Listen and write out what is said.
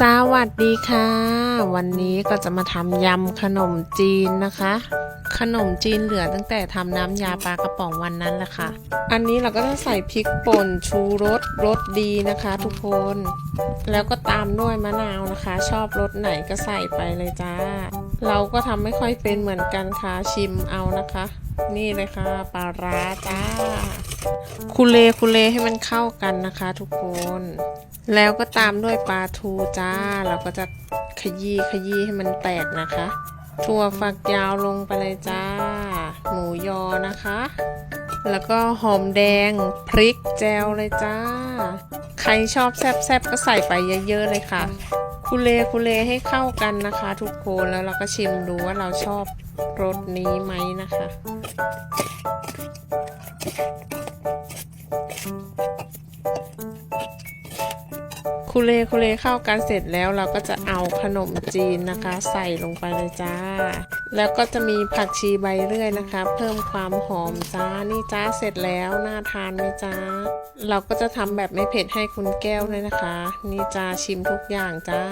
สวัสดีค่ะ วันนี้ก็จะมาทำยำขนมจีนนะคะ ขนมจีนเหลือตั้งแต่ทำน้ำยาปลากระป๋องวันนั้นแหละค่ะ อันนี้เราก็จะใส่พริกป่นชูรสรสดีนะคะ ทุกคน แล้วก็ตามด้วยมะนาวนะคะ ชอบรสไหนก็ใส่ไปเลยจ้า เราก็ทำไม่ค่อยเป็นเหมือนกันค่ะชิมเอานะคะ นี่เลยค่ะปลาร้าจ้า คุเลคุเลให้มันเข้ากันนะคะทุกคน แล้วก็ตามด้วยปลาทูจ้า เราก็จะขยี้ขยี้ให้มันแตกนะคะ ถั่วฝักยาวลงไปเลยจ้า หมูยอนะคะ แล้วก็หอมแดงพริกแจวเลยจ้า รชอบแซบๆก็ใส่ไปเยอะๆเลยค่ะ คุเลคุเลให้เข้ากันนะคะ ทุกคนแล้วเราก็ชิมดูว่าเราชอบรสนี้ไหมนะคะ คุเลคุเลเข้ากันเสร็จแล้วเราก็จะเอาขนมจีนนะคะ ใส่ลงไปเลยจ้า แล้วก็จะมีผักชีใบเลื่อยนะคะ เพิ่มความหอมจ้านี่จ้าเสร็จแล้วน่าทานไหมจ้าเราก็จะทำแบบไม่เผ็ดให้คุณแก้วเลยนะคะ นี่จ้าชิมทุกอย่างจ้า